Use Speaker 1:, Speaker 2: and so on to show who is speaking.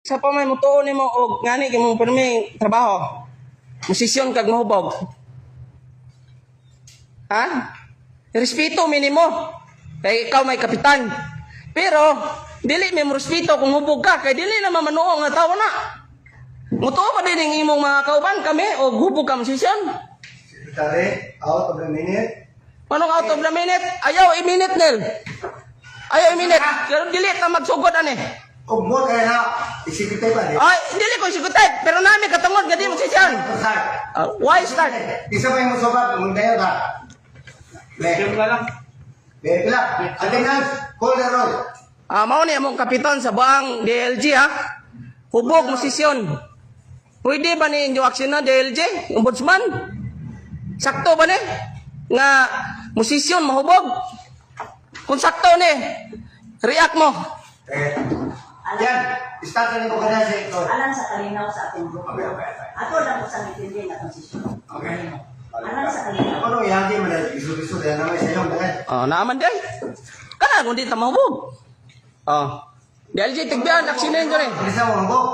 Speaker 1: Sa pa may mutuon nimo og ngani kay mong permi trabaho. Musisyon kag mahubog. Ha? Respeto minimo. Kay ikaw may kapitan. Pero dili mi mo respeto kung hubog ka kay dili na mamanuo nga tawo na. Mutuo pa din ang imong mga kauban kami o hubog ka musisyon.
Speaker 2: Secretary, out of the minute.
Speaker 1: Manong out of the minute? Ayaw i-minute nil. Ayaw i-minute. Pero dili ta magsugod ani.
Speaker 2: Kung mo kaya na, i-secretary pa din.
Speaker 1: Ay, dili ko sigutet, pero nami katungod gadi mo musisyon.
Speaker 2: Start.
Speaker 1: Uh, why start?
Speaker 2: Isa pa yung musubat, kung tayo ka. Le.
Speaker 3: ka lang.
Speaker 2: Very pila. Attendance, call the roll.
Speaker 1: Ah, mao ni among kapitan sa buang DLG ha. Hubog musisyon. Pwede ba ni inyo aksyon na DLG, ombudsman? Sakto ba ni? Nga musisyon mahubog? Kung sakto ni, react mo.
Speaker 2: Eh. Yan, start na ko ka na sa ito.
Speaker 4: Alang sa kalinaw sa ating grupo.
Speaker 2: Okay, okay, okay.
Speaker 4: Ato lang po sa mitindi na konsisyon.
Speaker 2: Okay.
Speaker 4: Alang sa kalinaw.
Speaker 2: Ano yung hindi mo na isu-isu yan naman sa iyo, dahil.
Speaker 1: Oh, naaman day. Kana kung di ta mahubog. Oh. DLG tigbian aksyonin ko ni.
Speaker 2: Isa mo, hambog.